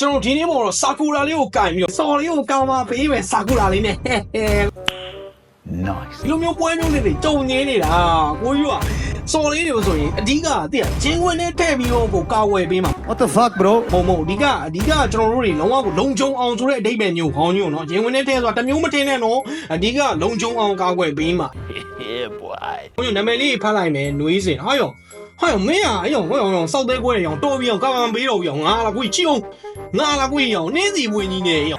ကျွန်တော်ဒီနေ့မှာတော့ဆာကူရာလေးကိုကင်ပြီးတော့စော်လေးကိုကောင်ပါပေးမယ်ဆာကူရာလေးနဲ့ nice ဒီလိုမျိုးပွဲမျိုးလေးတွေတုံငင်းနေတာကိုကြီးကစော်လေးတွေဆိုရင်အဓိကအတိအကျင်းခွင်းနဲ့ထည့်ပြီးတော့ကိုကာဝယ်ပေးမှာ what the fuck bro ဘုံဘုံအဓိကအဓိကကျွန်တော်တို့တွေလုံးဝကိုလုံခြုံအောင်ဆိုတဲ့အဓိပ္ပာယ်မျိုးခေါင်းညို့နော်ကျင်းခွင်းနဲ့ထည့်ဆိုတာတမျိုးမတင်နဲ့နော်အဓိကလုံခြုံအောင်ကာဝယ်ပေးမှာ yeah boy ကိုညို့နာမည်လေးဖတ်လိုက်မယ်နှွေးစင်ဟာယော ဟာယောမင်းอ่ะအယောဟောယောစောက်သေးကွဲရောတော်ပြီးအောင်ကာကန်ပေးတော့ပြီးအောင်ငါလာကိုကြည့်အောင်ငါလာကိုရောနင်းစီပွင့်ကြီးနေရော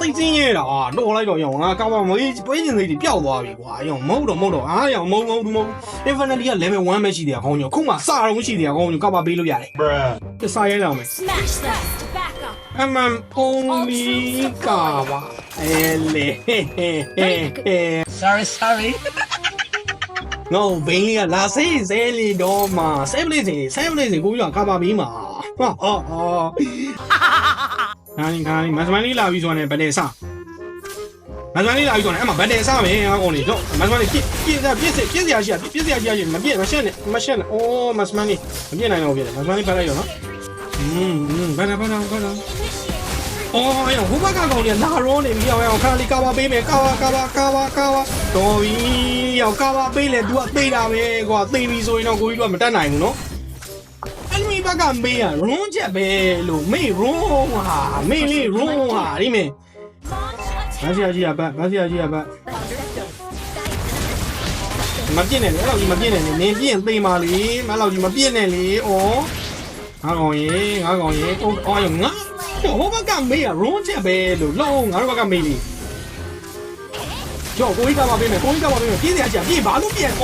သိစင်းရတာတော့လိုက်တော့ရောငါကာမမွေးပွဲကျင်စိတ်တွေပျောက်သွားပြီကွာယောမဟုတ်တော့မဟုတ်တော့အားရောမဟုတ်မဟုတ်မဟုတ် Infinity က level 1ပဲရှိတယ်ခေါင်းညခုမှစတော့ရှိတယ်ခေါင်းညကပါပေးလို့ရတယ် Bruh. တစားရဲလောင်မယ် Smash that! Back up! အမှန်ပုံလီကာပါအဲလေဟဲဟဲဟဲဟဲ Sorry, sorry. ငေါဘိန်းလေးကလာစေးစဲလီတော့မှာဆဲပလေးစီဆဲပလေးစီကိုကြီးကကာပါပြီးမှာဟာဟာဟာနားနေခါလေးမစမန်လေးလာပြီးဆိုရင်ဗတ်တယ်စမစမန်လေးလာပြီးဆိုရင်အဲ့မှာဗတ်တယ်စမယ်ဟာကောင်လေးတော့မစမန်လေးပြစ်ပြစ်ပြစ်စပြစ်စရာရှိပြစ်စရာရှိမပြစ်မရှက်နဲ့မရှက်နဲ့အိုးမစမန်လေးမပြစ်နိုင်တော့ပြစ်တယ်မစမန်လေးဖတ်လိုက်တော့နော်อืมอืมဘာနာဘာနာဘာနာ ๆ အော်အဲ့ဟိုဘက်ကကောင်လေးလာရောနေပြီအောင်အောင်ခါလေးကာပါပေးမယ်ကာပါကာပါကာပါကာပါတော်ပြီအောင်ကာပါပေးလေ तू ကသိတာပဲကွာသိပြီဆိုရင်တော့ကိုကြီးတို့ကမတတ်နိုင်ဘူးနော် enemy ဘက်ကမေးရ run ချက်ပဲလို့မေး run ဟာမေးလေး run ဟာဒီမေး Launch ဘာ attack! စီယာကြီးကပတ်ဘာစီယာကြီးကပတ်မပြည့်နဲ့လေအဲ့လောက်ကြီးမပြည့်နဲ့လေနင်းပြည့်ရင်သိမာလေမအဲ့လောက်ကြီးမပြည့်နဲ့လေဩငါကောင်ရေငါကောင်ရေအိုးအော်ငါ ဟိုဘက်ကမေးရ run ချက်ပဲလို့လုံးငါတို့ဘက်ကမေးလေကျော်ကိုကြီးကပါပေးမယ်ကိုကြီးကပါပေးမယ်ပြည့်စရာကြီးပြည့်ဘာလို့ပြည့်ဩ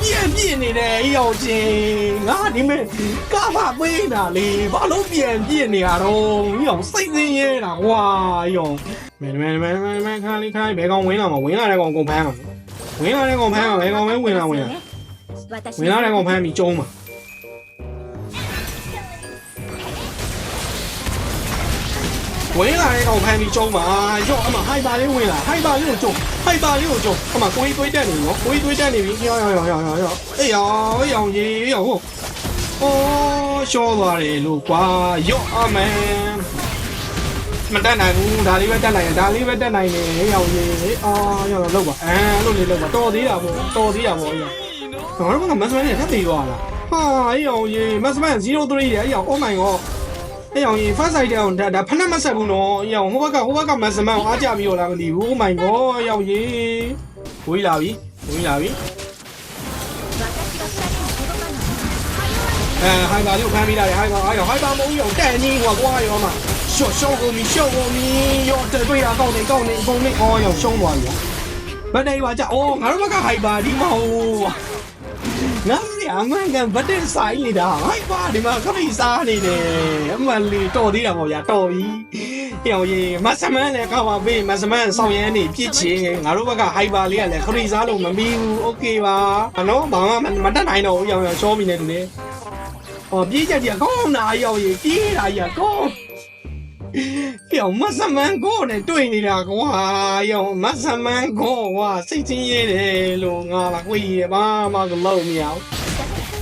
ပြည့်ပြည့်နေတယ်အေးအောင်ချင်းငါဒီမဲ့ကပါပေးတာလေဘာလို့ပြည့်ပြည့်နေရတော့အေးအောင်စိတ်သိင်းရဲတာကွာအေးအောင်မဲမဲမဲမဲမဲခါလေးခါလေးဘယ်ကောင်ဝင်လာမှာဝင်လာတဲ့ကောင်ကုန်ဖမ်းမှာဝင်လာတဲ့ကောင်ဖမ်းမှာဘယ်ကောင်ပဲဝင်လာဝင်လာဝင်လာတဲ့ကောင်ဖမ်းပြီးကျုံးမှာ ဝင်လာတဲ့ကောင်ဖမ်းပြီးကျုံးမှာရော့အမဟိုက်ပါလေးဝင်လာဟိုက်ပါလေးကိုကျုံးဟိုက်ပါလေးကိုကျုံးအမကိုကြီးတွေးတက်နေရောကိုကြီးတွေးတက်နေပြီရောရောရောရောရောအေးရောအေးရောကြီးရောဟုတ်အော်ရှောသွားတယ်လို့ကွာရော့အမန်မတက်နိုင်ဘူးဒါလေးပဲတက်နိုင်တယ်ဒါလေးပဲတက်နိုင်တယ်ဟေးရောကြီးအော်ရောလောက်ပါအဲလို့လေးလောက်ပါတော်သေးတာပေါ့တော်သေးတာပေါ့အေးရောငါတို့ကမစမန်နဲ့ထပ်ပြီးသွားလားဟာအေးရောကြီးမစမန်03ရဲ့အေးရော oh my god အဲ့အောင်ရင် first side တောင်ဒါဒါဖက်နဲ့မဆက်ဘူးနော်အဲ့အောင်ဟိုဘက်ကဟိုဘက်ကမစမန်ကိုအားကြပြီးတော့လားမသိဘူး oh my god အဲ့အောင်ရင်ဝေးလာပြီဝေးလာပြီအဲဟိုင်ပါလေးကိုဖမ်းပြီးလာတယ်ဟိုင်ပါအဲ့ရောဟိုင်ပါမဟုတ်ရောတဲ့ကြီးကွာကွာရောမှာရှော့ရှော့ကုန်ပြီရှော့ကုန်ပြီရောတဲ့တွေ့တာကောင်းနေကောင်းနေအကုန်လုံးအော်ရောရှုံးသွားပြီဘယ်နေပါကြအော်ငါတို့ဘက်ကဟိုင်ပါဒီမဟုတ် ငါမြအမှန်ကန်ဗတ်တဲ့ဆိုင်နေတာဟိုက်ပါဒီမှာခရီးစားနေတယ်အမှန်လေးတော်သေးတာပေါ့ဗျာတော်ပြီဟောရေမဆမန်းလည်းကောက်ပါပေးမဆမန်းဆောင်ရမ်းနေပြစ်ချင်ငါတို့ဘက်ကဟိုက်ပါလေးကလည်းခရီးစားလို့မမီးဘူးโอเคပါနော်ဘာမှမတတ်နိုင်တော့ဘူးရောင်ရောင်ချောမိနေတူလေဟောပြေးချက်ကြီးကောင်းတာရောရေပြေးတာကြီးကောင်း ဟောမဆမန်းကိုနဲ့တွေ့နေတာကွာရောမဆမန်းကိုဝါစိတ်ချင်းရဲတယ်လို့ငါလာကိုကြီးရပါမကလုံးမရဘူး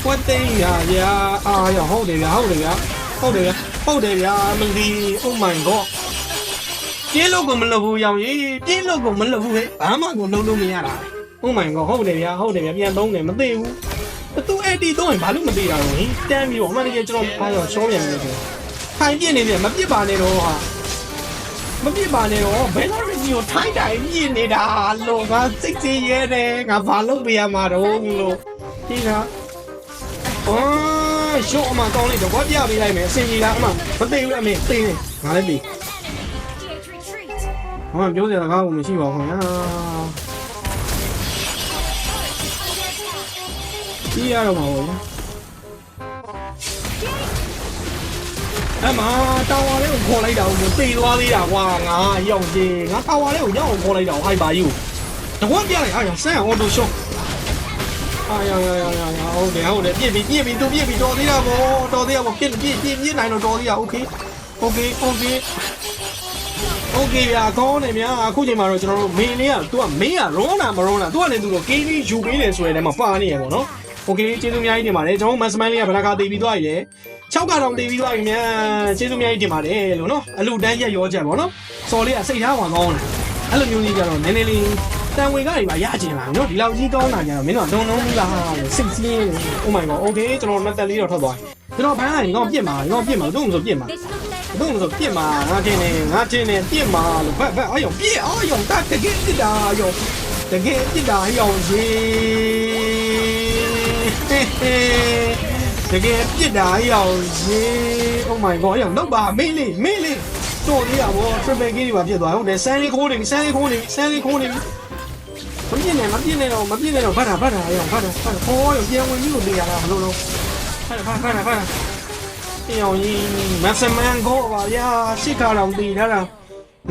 ဝတ်သိန်းရဗျာအာရဟုတ်တယ်ဗျာဟုတ်တယ်ဗျာဟုတ်တယ်ဗျာဟုတ်တယ်ဗျာမလီ oh my god ပြင်းလို့ကိုမလုပ်ဘူးရောင်ကြီးပြင်းလို့ကိုမလုပ်ဘူးဟဲ့ဘာမှကိုလုံးလို့မရတာ oh my god ဟုတ်တယ်ဗျာဟုတ်တယ်ဗျာပြန်သုံးတယ်မသိဘူးသူအဲ့ဒီတော့ဘာလို့မသိတာလဲတန်းပြီးတော့အမှန်တကယ်ကျွန်တော်အားရောရှောပြန်နေတယ် ထိုင်ပြစ်နေတယ်မပြစ်ပါနဲ့တော့ဟာမပြစ်ပါနဲ့တော့ဘယ်လိုရကြီးကိုထိုင်တိုင်းပြစ်နေတာလို့ငါစိတ်ကြီးရဲတယ်ငါဘာလုပ်ပြရမှာတော့လို့ဒီကအော်ရှုံးအမကောင်းလိုက်တော့ဘာပြပေးလိုက်မယ်အစင်ကြီးလားအမမသိဘူးအမေသိနေငါလည်းသိ DH retreat! ဟောပြောစရာကားကိုမရှိပါဘူးခင်ဗျာပြီးရတော့မှာပေါ့ဗျာ အမတာဝါလေးကိုခေါ်လိုက်တာကိုသေသွားသေးတာကွာငါရောက်ချင်းငါတာဝါလေးကိုညောင်းခေါ်လိုက်တာဟိုက်ပါယူတဝက်ပြလိုက်အာရဆန်အော်တိုရှော့အာရရရရဟုတ်တယ်ဟုတ်တယ်ပြစ်ပြီးပြစ်ပြီးသူပြစ်ပြီးတော်သေးတာဗောတော်သေးတာဗောပြစ်ပြစ်ပြစ်ပြစ်နိုင်တော့တော်သေးတာโอเคโอเคโอเคโอเคဗျာကောင်းတယ်ဗျာအခုချိန်မှာတော့ကျွန်တော်တို့မင်းလေးက तू ကမင်းကရောနာမရောနာ तू ကလည်းသူတော့ KD ယူပေးတယ်ဆိုရင်လည်းမပါနေရပါတော့ โอเคကျေးဇူးအများကြီးတင်ပါတယ်ကျွန်တော်မန်စမိုင်းလေးကဘလကတေးပြီးသွားပြီလေ6ကတော့တေးပြီးသွားပြီမြန်ကျေးဇူးအများကြီးတင်ပါတယ်လို့နော်အလူတန်းရက်ရောချက်ပေါ့နော်စော်လေးကစိတ်ထားဝင်ကောင်းတယ်အဲ့လိုမျိုးကြီးကြတော့နည်းနည်းလေးတန်ဝင်ကနေပါရကျင်လာနော်ဒီလောက်ကြီးကောင်းတာကြတော့မင်းတို့လုံးလုံးကြီးလားစိတ်ကြီး Oh my god okay ကျွန်တော်နှစ်သက်လေးတော့ထွက်သွားပြီကျွန်တော်ဘန်းကနေကောင်းပြစ်မှာကောင်းပြစ်မှာတို့မဆိုပြစ်မှာတို့မဆိုပြစ်မှာငါတင်နေငါတင်နေပြစ်မှာလို့ဘက်ဘက်အော်ယောပြစ်အော်ယောတတ်တကယ်ပြစ်တာယောတကယ်ပြစ်တာယောရေ တကယ်ပြစ်တာယောရေ Oh my god ယောလောက်ပါမင်းလေးမင်းလေးတော်လေးရဗော triple kill တွေပါဖြစ်သွားဟုတ်တယ်ဆန်းလေးခိုးနေပြီဆန်းလေးခိုးနေပြီဆန်းလေးခိုးနေပြီမပြစ်နဲ့မပြစ်နဲ့တော့မပြစ်နဲ့တော့ဖတ်တာဖတ်တာယောဖတ်တာဖတ်တာဟောယောပြန်ဝင်ပြီးလို့နေရတာဘလို့လို့ဖတ်တာဖတ်တာဖတ်တာဖတ်တာပြောင်းကြီးမဆမန်ကိုပါဗျာရှစ်ခါတောင်တည်ထားတာ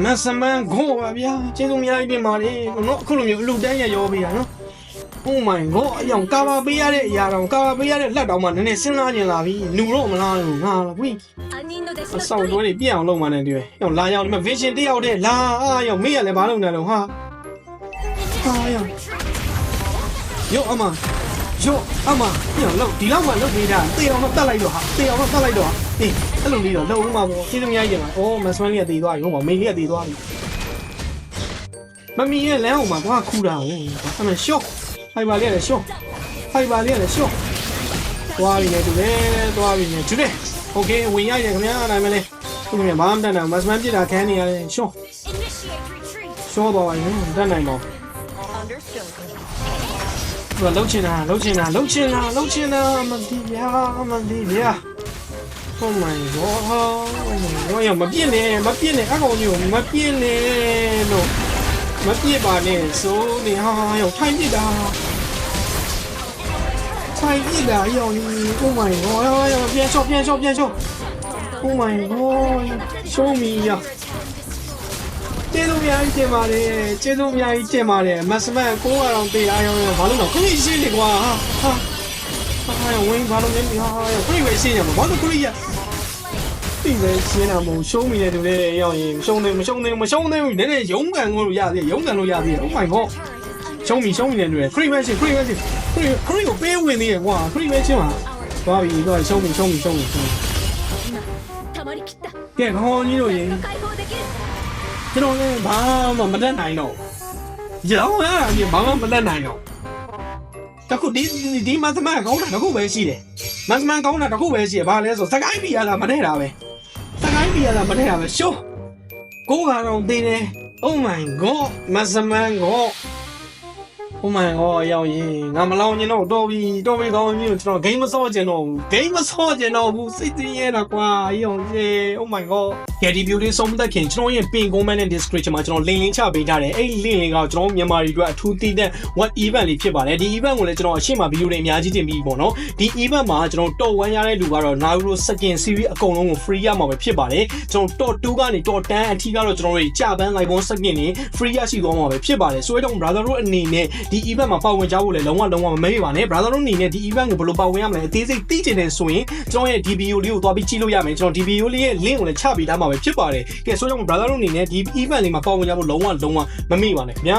မဆမန်ကိုပါဗျာကျေးဇူးများကြီးတင်ပါတယ်နော်အခုလိုမျိုးအလူတန်းရရောပေးတာနော် Oh my god အယောင်ကာဘာပေးရတဲ့အရာတော်ကာဘာပေးရတဲ့လက်တော်မှနည်းနည်းစဉ်းစားကျင်လာပြီ။နူတော့မလားလို့ငါလားဝင်းအဆောင်တွဲနေပြအောင်လုပ်မှနဲ့တွေ့။ယောင်လာရောက်ဒီမှာ vision တယောက်တည်းလာအာယောင်မင်းကလည်းမလုပ်နိုင်တော့ဟာ။ဟာယောင်ယောအမယောအမယောင်လောက်ဒီလောက်မှလုပ်နေတာတေအောင်တော့တတ်လိုက်တော့ဟာတေအောင်တော့တတ်လိုက်တော့ဟာ။အေးအဲ့လိုလေးတော့လောက်ဦးမှာပေါ့။ကျေးဇူးများကြီးပါ။အော်မဆွမ်းလေးကတေသွားပြီဟုတ်ပါမင်းလေးကတေသွားပြီ။မမီရဲ့လမ်းအောင်မှာဘာခူတာလဲ။အမရှော့ ဟိုင်ပါလေးကလည်းရှော့ဟိုင်ပါလေးကလည်းရှော့သွားပြီလေသူလေသွားပြီလေသူလေโอเคဝင်ရိုက်တယ်ခင်ဗျာဒါမှလည်းသူကဘာမှမတတ်နိုင်မတ်စမန်ပြစ်တာခန်းနေရတယ်ရှော့ Initiate retreat. ရှော့သွားပါရင်မတတ်နိုင်ပါဘူး Understood. သူကလှုပ်ချင်တာလှုပ်ချင်တာလှုပ်ချင်တာလှုပ်ချင်တာမသိဗျာမသိဗျာ Oh my god Oh my god ရမပြည့်နဲ့မပြည့်နဲ့အကောင်ကြီးကိုမပြည့်နဲ့လို့ မပြည့်ပါနဲ့စိုးနေဟာရောက်ထိုင်ပြစ်တာထိုင်ပြစ်တာရောင်ကြီး Oh my god ရောပြန်ချော့ပြန်ချော့ပြန်ချော့ Oh my god show me ရကျေးဇူးများကြီးတင်ပါတယ်ကျေးဇူးများကြီးတင်ပါတယ်မတ်စမတ်ကိုကတော့တေးအားရောဘာလို့တော့ခရီးရှင်းနေကွာဟာဟာဟာဝင်းဘာလို့လဲဟာခရီးပဲရှင်းရမှာဘာလို့ခရီးရ တိပဲရှင်းတာမဟုတ်ရှုံးမိတဲ့လူတွေရောက်ရင်မရှုံးသေးမရှုံးသေးမရှုံးသေးဘူးနည်းနည်းရုံးကန်လို့ရသေးရုံးကန်လို့ရသေး Oh my god ရှုံးပြီရှုံးပြီတဲ့လူတွေ free match free match free free ကိုပေးဝင်သေးတယ်ကွာ free match မှာသွားပြီသွားရှုံးပြီရှုံးပြီရှုံးပြီရှုံးပြီကဲခေါင်းကြီးတို့ရင်ကျွန်တော်လည်းဘာမှမတတ်နိုင်တော့ရောင်းရတာကြီးဘာမှမတတ်နိုင်တော့တခုဒီဒီမသမန်ကောင်းတာတခုပဲရှိတယ်မသမန်ကောင်းတာတခုပဲရှိတယ်ဘာလဲဆိုစကိုင်းပြည်ရလာမတဲ့တာပဲ စကိုင်းပီရလာမနဲ့တာပဲရှိုးကိုကတော့တင်းတယ် Oh my god မသမန်ကို Oh my god ရောက်ရင်ငါမလောင်ကျင်တော့တော်ပြီတော်ပြီကောင်းပြီကျွန်တော် game မဆော့ကျင်တော့ဘူး game မဆော့ကျင်တော့ဘူးစိတ်တင်းရတာကွာရောက်ရင် Oh my god ကယ်ဒီ beauty ဆုံးသက်ခင်ကျွန်တော်ရဲ့ pin comment နဲ့ description မှာကျွန်တော် link link ချပေးထားတယ်အဲ့ဒီ link လေးကကျွန်တော်မြန်မာတွေအတွက်အထူးတည်တဲ့ what event လေးဖြစ်ပါတယ်ဒီ event ကိုလည်းကျွန်တော်အရှေ့မှာ video တွေအများကြီးတင်ပြီးပေါ့နော်ဒီ event မှာကျွန်တော် top 1ရတဲ့လူကတော့ Naruto second series အကုန်လုံးကို free ရမှာပဲဖြစ်ပါတယ်ကျွန်တော် top 2ကနေ top 10အထိကတော့ကျွန်တော်တို့ကြာပန်း live on second နေ free ရရှိသွားမှာပဲဖြစ်ပါတယ်ဆိုတော့ brother တို့အနေနဲ့ဒီ event မှာပါဝင်ကြဖို့လည်းလုံးဝလုံးဝမမေ့ပါနဲ့ brother တို့အနေနဲ့ဒီ event ကိုဘယ်လိုပါဝင်ရမလဲအသေးစိတ်သိချင်တယ်ဆိုရင်ကျွန်တော်ရဲ့ DBO လေးကိုသွားပြီးကြည့်လို့ရမယ်ကျွန်တော် DBO လေးရဲ့ link ကိုလည်းချပေးထားမှာပဲဖြစ်ပါတယ်ကဲဆိုတော့ brother တို့အနေနဲ့ဒီ event လေးမှာပါဝင်ကြဖို့လုံးဝလုံးဝမမေ့ပါနဲ့ခင်ဗျာ